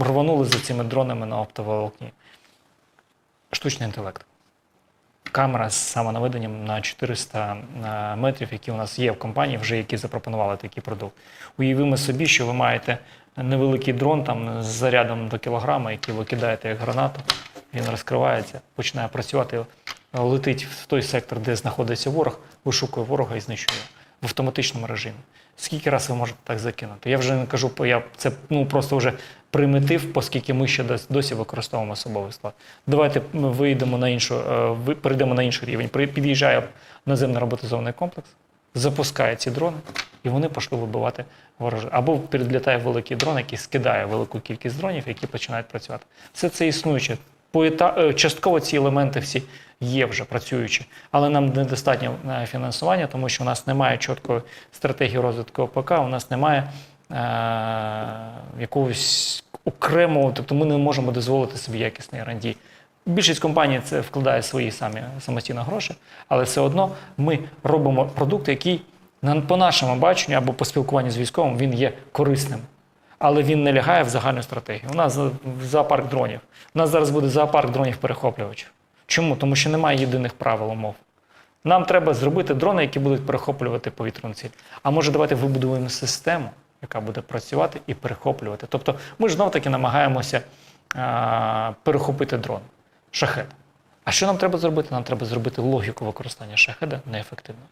рванули за цими дронами на оптоволокні. Штучний інтелект. Камера з самонаведенням на 400 е, метрів, які у нас є в компанії, вже які запропонували такий продукт. Уявимо собі, що ви маєте невеликий дрон там, з зарядом до кілограма, який ви кидаєте як гранату, він розкривається, починає працювати, летить в той сектор, де знаходиться ворог, вишукує ворога і знищує в автоматичному режимі. Скільки разів ви можете так закинути? Я вже не кажу, я, це ну, просто вже примітив, оскільки ми ще досі використовуємо особовий склад. Давайте ми вийдемо на іншу, е, перейдемо на інший рівень. Під'їжджає наземний роботизований комплекс, запускає ці дрони, і вони пішли вибивати ворожу. Або підлітає великий дрон, який скидає велику кількість дронів, які починають працювати. Все це існуюче. Поета... е, Частково ці елементи всі є вже працюючі, але нам недостатньо е, фінансування, тому що у нас немає чіткої стратегії розвитку ОПК, у нас немає е- якогось окремого, тобто ми не можемо дозволити собі якісний R&D. Більшість компаній це вкладає свої самі самостійно гроші, але все одно ми робимо продукт, який по нашому баченню або по спілкуванню з військовим він є корисним. Але він не лягає в загальну стратегію. У нас зоопарк дронів. У нас зараз буде зоопарк дронів перехоплювачів. Чому? Тому що немає єдиних правил умов. Нам треба зробити дрони, які будуть перехоплювати повітряну ціль. А може, давайте вибудуємо систему, яка буде працювати і перехоплювати. Тобто ми ж знов-таки намагаємося а, перехопити дрон, шахет. А що нам треба зробити? Нам треба зробити логіку використання шахеда неефективно.